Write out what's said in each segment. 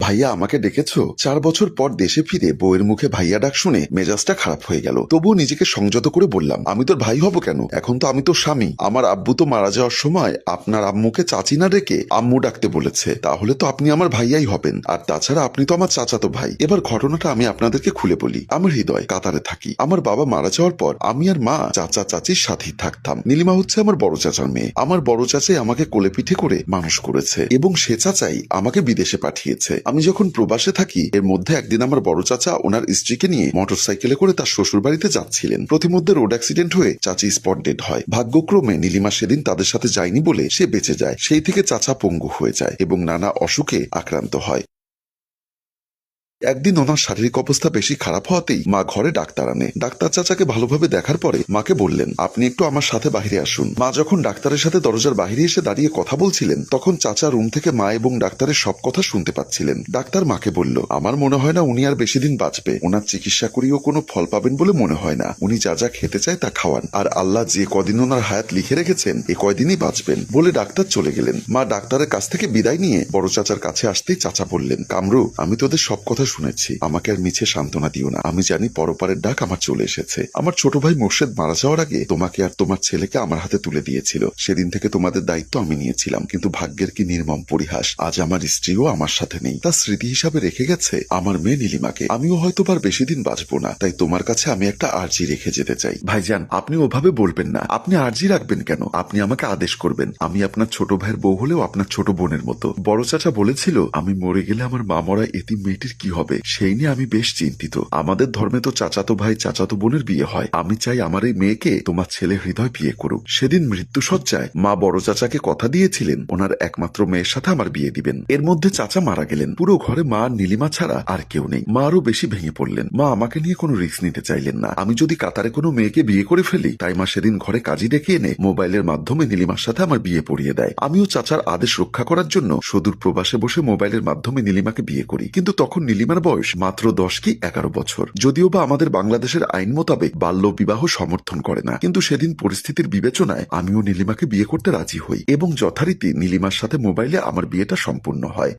ভাইয়া, আমাকে ডেকেছ? চার বছর পর দেশে ফিরে বউয়ের মুখে ভাইয়া ডাক শুনে মেজাজটা খারাপ হয়ে গেল। তবুও নিজেকে সংযত করে বললাম, আমি তোর ভাই হব কেন? এখন তো আমি তো স্বামী। আমার আব্বু তো মারা যাওয়ার সময় আপনার আম্মুকে চাচি না ডেকে আম্মু ডাকতে বলেছে। তাহলে তো আপনি আমার ভাইয়াই হবেন। আর তাছাড়া আপনি তো আমার চাচাতো ভাই। এবার ঘটনাটা আমি আপনাদেরকে খুলে বলি। আমার হৃদয় কাতারে থাকি। আমার বাবা মারা যাওয়ার পর আমি আর মা চাচা চাচির সাথেই থাকতাম। নীলিমা হচ্ছে আমার বড় চাচার মেয়ে। আমার বড় চাচাই আমাকে কোলে পিঠে করে মানুষ করেছে এবং সে চাচাই আমাকে বিদেশে পাঠিয়েছে। আমি যখন প্রবাসে থাকি, এর মধ্যে একদিন আমার বড় চাচা ওনার স্ত্রীকে নিয়ে মোটরসাইকেলে করে তার শ্বশুর বাড়িতে যাচ্ছিলেন। প্রতিমধ্যে রোড অ্যাক্সিডেন্ট হয়ে চাচি স্পট ডেড হয়। ভাগ্যক্রমে নীলিমা সেদিন তাদের সাথে যায়নি বলে সে বেঁচে যায়। সেই থেকে চাচা পঙ্গু হয়ে যায় এবং নানা অসুখে আক্রান্ত হয়। একদিন ওনার শারীরিক অবস্থা বেশি খারাপ হওয়াতেই মা ঘরে ডাক্তার আনে। ডাক্তার চাচাকে ভালোভাবে দেখার পরে মাকে বললেন, আপনি একটু আমার সাথে বাহিরে আসুন। মা যখন ডাক্তারের সাথে দরজার বাহিরে এসে দাঁড়িয়ে কথা বলছিলেন, তখন চাচা রুম থেকে মা এবং ডাক্তারের সব কথা শুনতে পাচ্ছিলেন। ডাক্তার মাকে বলল, আমার মনে হয় না উনি আর বেশি দিন বাঁচবে। ওনার চিকিৎসা করিও কোনো ফল পাবেন বলে মনে হয় না। উনি যা যা খেতে চায় তা খাওয়ান। আর আল্লাহ যে কদিন ওনার হায়াত লিখে রেখেছেন, এ কয়দিনই বাঁচবেন। বলে ডাক্তার চলে গেলেন। মা ডাক্তারের কাছ থেকে বিদায় নিয়ে বড় চাচার কাছে আসতেই চাচা বললেন কামরু আমি তোদের সব কথা শুনেছি। আমাকে আর মিছে সান্ত্বনা দিও না। আমি জানি পরপারের ডাক আমার চলে এসেছে। আমার ছোট ভাই মোর্শেদ মারা যাওয়ার আগে তোমাকে আর তোমার ছেলেকে আমার হাতে তুলে দিয়েছিল। সেদিন থেকে তোমাদের দায়িত্ব আমি নিয়েছিলাম, কিন্তু ভাগ্যের কি নির্মম পরিহাস, আজ আমার স্ত্রীও আমার সাথে নেই। তার স্মৃতি হিসাবে রেখে গেছে আমার মেয়ে নীলিমাকে। আমিও হয়তো আর বেশি দিন বাঁচবো না, তাই তোমার কাছে আমি একটা আর্জি রেখে যেতে চাই। ভাইজান, আপনি ওভাবে বলবেন না। আপনি আর্জি রাখবেন কেন? আপনি আমাকে আদেশ করবেন। আমি আপনার ছোট ভাইয়ের বউ হলেও আপনার ছোট বোনের মতো। বড় চাচা বলেছিল, আমি মরে গেলে আমার মা মরা এতিম মেয়েটির কি হবে? সেই নিয়ে আমি বেশ চিন্তিত। আমাদের ধর্মে তো চাচাতো ভাই, চাচাতো বোনের বিয়ে হয়। আমি চাই আমার এই মেয়েকে তোমার ছেলে হৃদয় বিয়ে করুক। সেদিন মৃত্যু সজ্জায় মা বড় চাচাকে কথা দিয়েছিলেন। ওনার একমাত্র মেয়ের সাথে আমার বিয়ে দিবেন। এর মধ্যে চাচা মারা গেলেন। পুরো ঘরে মা নীলিমা ছাড়া আর কেউ নেই। মা আরও বেশি ভেঙে পড়লেন। মা আমাকে নিয়ে কোনো রিস্ক নিতে চাইলেন না। আমি যদি কাতারে কোনো মেয়েকে বিয়ে করে ফেলি, তাই মা সেদিন ঘরে কাজী ডেকে এনে মোবাইলের মাধ্যমে নীলিমার সাথে আমার বিয়ে পড়িয়ে দেয়। আমিও চাচার আদেশ রক্ষা করার জন্য সুদূর প্রবাসে বসে মোবাইলের মাধ্যমে নীলিমাকে বিয়ে করি। কিন্তু তখন নীলিমার বয়স মাত্র দশ কি এগারো বছর। যদিও বা আমাদের বাংলাদেশের আইন মোতাবেক বাল্য বিবাহ সমর্থন করে না। কিন্তু সেদিন পরিস্থিতির বিবেচনায় আমিও নীলিমাকে বিয়ে করতে রাজি হই এবং যথারীতি নীলিমার সাথে মোবাইলে আমার বিয়েটা সম্পূর্ণ হয়।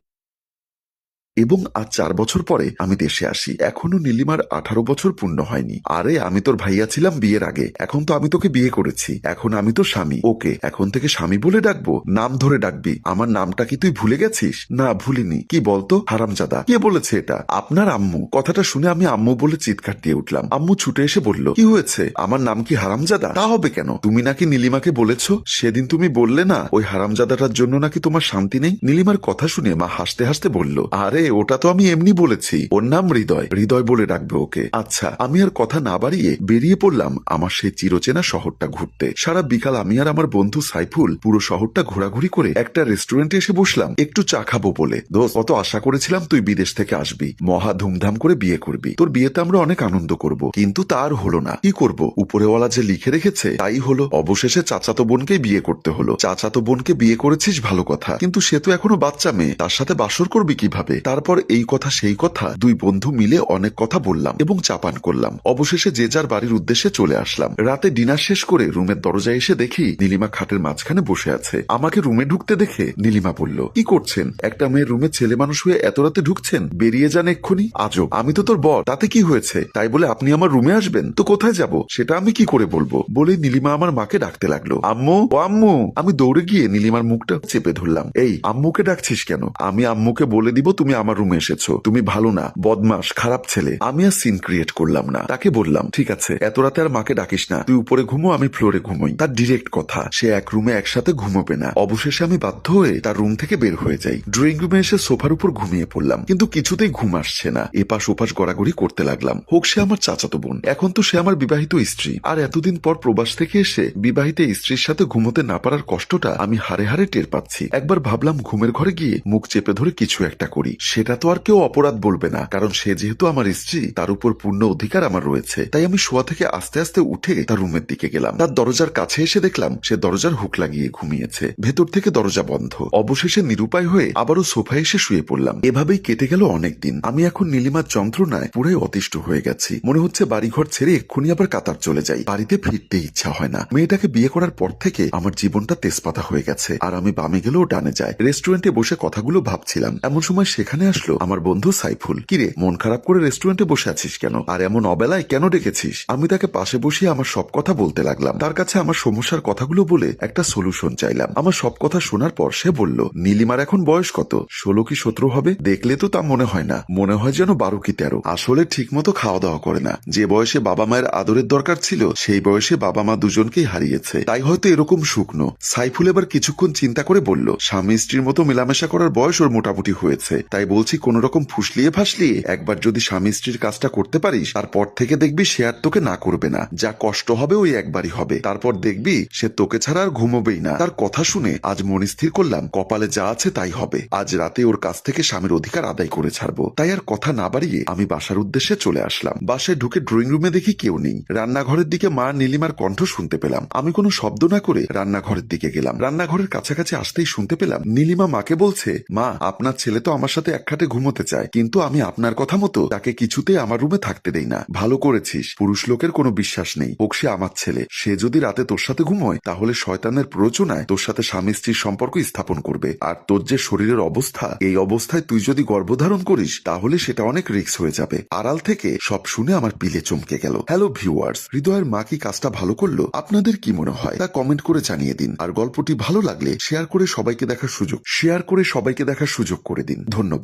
এবং আজ চার বছর পরে আমি দেশে আসি। এখনও নীলিমার আঠারো বছর পূর্ণ হয়নি। আরে, আমি তোর ভাইয়া ছিলাম বিয়ের আগে। এখন তো আমি তোকে বিয়ে করেছি। এখন আমি তো স্বামী। ওকে, এখন থেকে স্বামী বলে ডাকবো। নাম ধরে ডাকবি। আমার নামটা কি তুই ভুলে গেছিস? না, ভুলিনি। কি বলতো? হারামজাদা। কে বলেছে এটা? আপনার আম্মু। কথাটা শুনে আমি আম্মু বলে চিৎকার দিয়ে উঠলাম। আম্মু ছুটে এসে বলল, কি হয়েছে? আমার নাম কি হারামজাদা? তা হবে কেন? তুমি নাকি নীলিমাকে বলেছ? সেদিন তুমি বললে না, ওই হারামজাদাটার জন্য নাকি তোমার শান্তি নেই? নীলিমার কথা শুনে মা হাসতে হাসতে বলল, আরে ওটা তো আমি এমনি বলেছি। ওর নাম হৃদয়। হৃদয় বলে ডাকবে ওকে। আচ্ছা আমি আর কথা না বাড়িয়ে বেরিয়ে পড়লাম আমার সেই চিরচেনা শহরটা ঘুরতে। সারা বিকাল আমি আর আমার বন্ধু সাইফুল পুরো শহরটা ঘোরাঘুরি করে একটা রেস্টুরেন্টে এসে বসলাম। একটু চা খাব বলে। দোস্ত, কত আশা করেছিলাম তুই বিদেশ থেকে আসবি। মহা ধুমধাম করে বিয়ে করবি। তোর বিয়েতে আমরা অনেক আনন্দ করব। কিন্তু তার হলো না। কি করব? উপরেওয়ালা যে লিখে রেখেছে, তাই হলো। অবশেষে চাচাতো বোনকে বিয়ে করতে হলো। চাচাতো বোনকে বিয়ে করেছিস ভালো কথা। কিন্তু সে তো এখনও বাচ্চা মেয়ে। তার সাথে বাসর করবি কীভাবে? তারপর এই কথা, সেই কথা দুই বন্ধু মিলে অনেক কথা বললাম এবং চাপান করলাম। অবশেষে যে যার বাড়ির উদ্দেশ্যে চলে আসলাম। রাতে ডিনার শেষ করে রুমের দরজায় এসে দেখি নীলিমা খাটের মাঝখানে বসে আছে। আমাকে রুমে ঢুকতে দেখে নীলিমা বলল, কি করছেন? একটা মেয়ের রুমে ছেলে মানুষ হয়ে এত রাতে ঢুকছেন? বেরিয়ে যান এক্ষুনি। আজব। আমি তো তোর বর। তাতে কি হয়েছে? তাই বলে আপনি আমার রুমে আসবেন? তো কোথায় যাব? সেটা আমি কি করে বলব? বলে নীলিমা আমার মাকে ডাকতে লাগল। আম্মু, ও আম্মু! আমি দৌড়ে গিয়ে নীলিমার মুখটা চেপে ধরলাম। এই, আম্মুকে ডাকছিস কেন? আমি আম্মুকে বলে দিব তুমি আমার রুমে এসেছ। তুমি ভালো না বদমাস খারাপ ছেলে। আমি আর সিন ক্রিয়েট করলাম না। তাকে বললাম, ঠিক আছে, এত রাতে আর মাকে ডাকিস না। তুই উপরে ঘুমো, আমি ফ্লোরে ঘুমোই। তার ডিরেক্ট কথা, সে এক রুমে একসাথে ঘুমোবে না। অবশেষে আমি বাধ্য হয়ে তার রুম থেকে বের হয়ে যাই। ড্রয়িং রুমে এসে সোফার উপর ঘুমিয়ে পড়লাম, কিন্তু কিছুতেই ঘুম আসছে না। এপাশ ওপাশ গড়াগড়ি করতে লাগলাম। হোক, সে আমার চাচাতো বোন। এখন তো সে আমার বিবাহিত স্ত্রী। আর এতদিন পর প্রবাস থেকে এসে বিবাহিত স্ত্রীর সাথে ঘুমোতে না পারার কষ্টটা আমি হারে হারে টের পাচ্ছি। একবার ভাবলাম, ঘুমের ঘরে গিয়ে মুখ চেপে ধরে কিছু একটা করি। সেটা তো আর কেউ অপরাধ বলবে না, কারণ সে যেহেতু আমার স্ত্রী, তার উপর পূর্ণ অধিকার আমার রয়েছে। তাই আমি শোয়া থেকে আস্তে আস্তে উঠে তার রুমের দিকে গেলাম। তার দরজার কাছে এসে দেখলাম, সে দরজার হুক লাগিয়ে ঘুমিয়েছে। ভেতর থেকে দরজা বন্ধ। অবশেষে নিরুপায় হয়ে আবারও সোফায় এসে শুয়ে পড়লাম। এভাবেই কেটে গেল অনেকদিন। আমি এখন নীলিমার যন্ত্রণায় পুরাই অতিষ্ঠ হয়ে গেছি। মনে হচ্ছে বাড়িঘর ছেড়ে এক্ষুনি আবার কাতার চলে যাই। বাড়িতে ফিরতে ইচ্ছা হয় না। মেয়েটাকে বিয়ে করার পর থেকে আমার জীবনটা তেজপাতা হয়ে গেছে। আর আমি বামে গেলেও ডানে যায় রেস্টুরেন্টে বসে কথাগুলো ভাবছিলাম। এমন সময় সেখানে সেখানে আসলো? আমার বন্ধু সাইফুল। কিরে মন খারাপ করে রেস্টুরেন্টে বসে আছিস কেন? আর এমন অবেলায় কেন ডেকেছিস? আমি তাকে পাশে বসিয়ে আমার সব কথা বলতে লাগলাম। তার কাছে আমার সমস্যার কথাগুলো বলে একটা সলিউশন চাইলাম। আমার সব কথা শোনার পর সে বলল, নীলিমার এখন বয়স কত? ষোলো কি সতেরো হবে? দেখলে তো তা মনে হয় না। মনে হয় যেন বারো কি তেরো। আসলে ঠিক মতো খাওয়া দাওয়া করে না। যে বয়সে বাবা মায়ের আদরের দরকার ছিল, সেই বয়সে বাবা মা দুজনকেই হারিয়েছে। তাই হয়তো এরকম শুকনো। সাইফুল এবার কিছুক্ষণ চিন্তা করে বলল স্বামী স্ত্রীর মতো মেলামেশা করার বয়স ওর মোটামুটি হয়েছে। তাই বলছি, কোন রকম ফুসলিয়ে ফাসলিয়ে একবার যদি স্বামী স্ত্রীর কাজটা করতে পারিস, তারপর থেকে দেখবি সে আর তোকে না করবে না। যা কষ্ট হবে, ওই একবারই হবে। তারপর দেখবি সে তোকে ছাড়া আর ঘুমোবেই না। তার কথা শুনে আজ মনে স্থির করলাম, কপালে যা আছে তাই হবে। আজ রাতে ওর কাছ থেকে স্বামীর অধিকার আদায় করে ছাড়বো। তাই আর কথা না বাড়িয়ে আমি বাসার উদ্দেশ্যে চলে আসলাম। বাসায় ঢুকে ড্রয়িং রুমে দেখি কেউ নেই। রান্নাঘরের দিকে মা নীলিমার কণ্ঠ শুনতে পেলাম। আমি কোনো শব্দ না করে রান্নাঘরের দিকে গেলাম। রান্নাঘরের কাছাকাছি আসতেই শুনতে পেলাম নীলিমা মাকে বলছে, মা, আপনার ছেলে তো আমার সাথে এক ঘুমোতে চায়, কিন্তু আমি আপনার কথা মতো তাকে কিছুতে আমার রুমে থাকতে দেই না। ভালো করেছিস, পুরুষ লোকের কোনো বিশ্বাস নেই। হোক আমার ছেলে। সে যদি রাতে তোর সাথে ঘুমোয়, তাহলে শয়তানের প্ররোচনায় তোর সাথে স্বামী স্ত্রীর সম্পর্ক স্থাপন করবে। আর তোর যে শরীরের অবস্থা, এই অবস্থায় তুই যদি গর্ভধারণ করিস, তাহলে সেটা অনেক রিস্ক হয়ে যাবে। আড়াল থেকে সব শুনে আমার পিলে চমকে গেল। হ্যালো ভিউয়ার্স, হৃদয়ের মা কি কাজটা ভালো করল? আপনাদের কি মনে হয়? তা কমেন্ট করে জানিয়ে দিন। আর গল্পটি ভালো লাগলে শেয়ার করে সবাইকে দেখার সুযোগ। শেয়ার করে সবাইকে দেখার সুযোগ করে দিন। ধন্যবাদ।